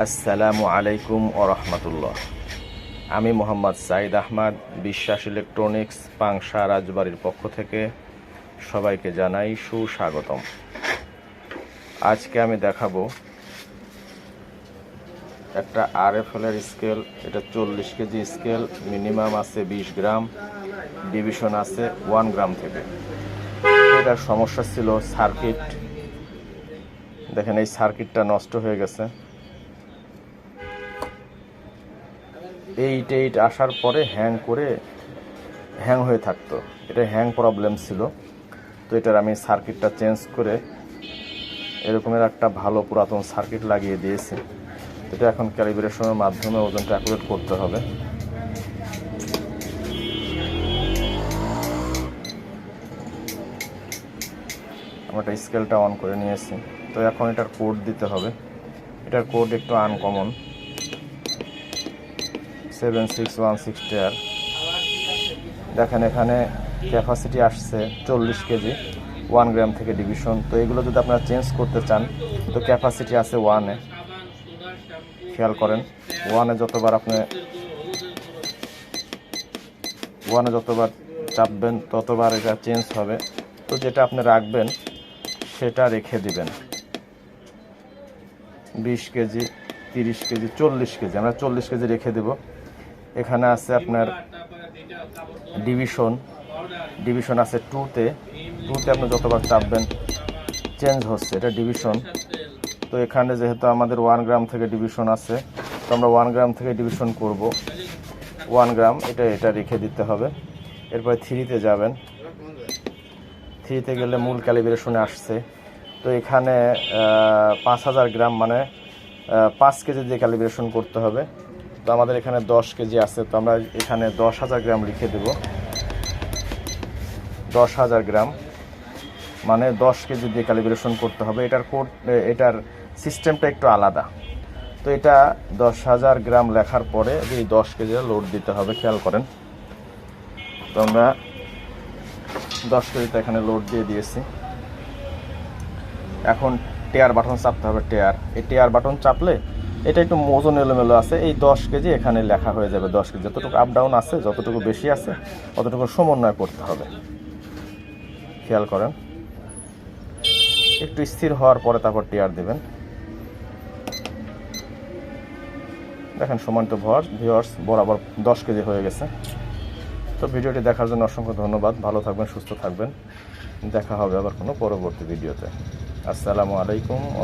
আসসালামু আলাইকুম ও রহমতুল্লাহ। আমি মোহাম্মদ সাইদ আহমদ, বিশ্বাস ইলেকট্রনিক্স, পাংশা রাজবাড়ির পক্ষ থেকে সবাইকে জানাই সুস্বাগতম। আজকে আমি দেখাবো একটা আর এফ স্কেল, এটা চল্লিশ কেজি স্কেল, মিনিমাম আছে বিশ গ্রাম, ডিভিশন আছে ওয়ান গ্রাম থেকে। এটার সমস্যা ছিল সার্কিট। দেখেন এই সার্কিটটা নষ্ট হয়ে গেছে। এইট এইট আসার পরে হ্যাং করে হ্যাং হয়ে থাকতো। এটা হ্যাং প্রবলেম ছিল। তো এটার আমি সার্কিটটা চেঞ্জ করে এরকমের একটা ভালো পুরাতন সার্কিট লাগিয়ে দিয়েছি। এটা এখন ক্যালিব্রেশনের মাধ্যমে ওজনটা অ্যাকুরেট করতে হবে। আমরা স্কেলটা অন করে নিয়েছি। তো এখন এটার কোড দিতে হবে। এটার কোড একটু uncommon seven six one six টেয়ার দেখেন এখানে ক্যাপাসিটি আসছে চল্লিশ কেজি ওয়ান গ্রাম থেকে ডিভিশন তো এগুলো যদি আপনারা চেঞ্জ করতে চান, তো ক্যাপাসিটি আছে ওয়ানে খেয়াল করেন ওয়ানে যতবার আপনি ওয়ানে যতবার চাপবেন, ততবার এটা চেঞ্জ হবে। তো যেটা আপনি রাখবেন, সেটা রেখে দিবেন। বিশ কেজি, তিরিশ কেজি, চল্লিশ কেজি। আমরা চল্লিশ কেজি রেখে দেব। এখানে আছে আপনার ডিভিশন। ডিভিশন আছে টুতে। টুতে আপনি যতবার চাপবেন, চেঞ্জ হচ্ছে, এটা ডিভিশন। তো এখানে যেহেতু আমাদের ওয়ান গ্রাম থেকে ডিভিশন আছে, তো আমরা ওয়ান গ্রাম থেকে ডিভিশন করব। ওয়ান গ্রাম, এটা এটা রেখে দিতে হবে। এরপরে থ্রিতে যাবেন। থ্রিতে গেলে মূল ক্যালিব্রেশনে আসছে। তো এখানে পাঁচ হাজার গ্রাম মানে পাঁচ কেজি দিয়ে ক্যালিব্রেশন করতে হবে। তো আমাদের এখানে দশ কেজি আছে, তো আমরা এখানে দশ হাজার গ্রাম লিখে দেব। দশ হাজার গ্রাম মানে দশ কেজি দিয়ে ক্যালিব্রেশন করতে হবে। এটার কোড এটার সিস্টেমটা একটু আলাদা। তো এটা দশ হাজার গ্রাম লেখার পরে এই দশ কেজি লোড দিতে হবে, খেয়াল করেন। তো আমরা দশ কেজিতে এখানে লোড দিয়ে দিয়েছি। এখন টেয়ার বাটন চাপতে হবে টেয়ার এই টেয়ার বাটন চাপলে এটা একটু ওজন এলোমেলো আছে। এই দশ কেজি এখানে লেখা হয়ে যাবে দশ কেজি। যতটুকু আপ ডাউন আছে, যতটুকু বেশি আছে ততটুকু সমন্বয় করতে হবে। খেয়াল করেন। একটু স্থির হওয়ার পরে তারপর টিয়ার দেবেন। দেখেন, সমান তো ভর ভিওর্স বরাবর দশ কেজি হয়ে গেছে। তো ভিডিওটি দেখার জন্য অসংখ্য ধন্যবাদ। ভালো থাকবেন, সুস্থ থাকবেন। দেখা হবে আবার কোনো পরবর্তী ভিডিওতে। আসসালামু আলাইকুম ও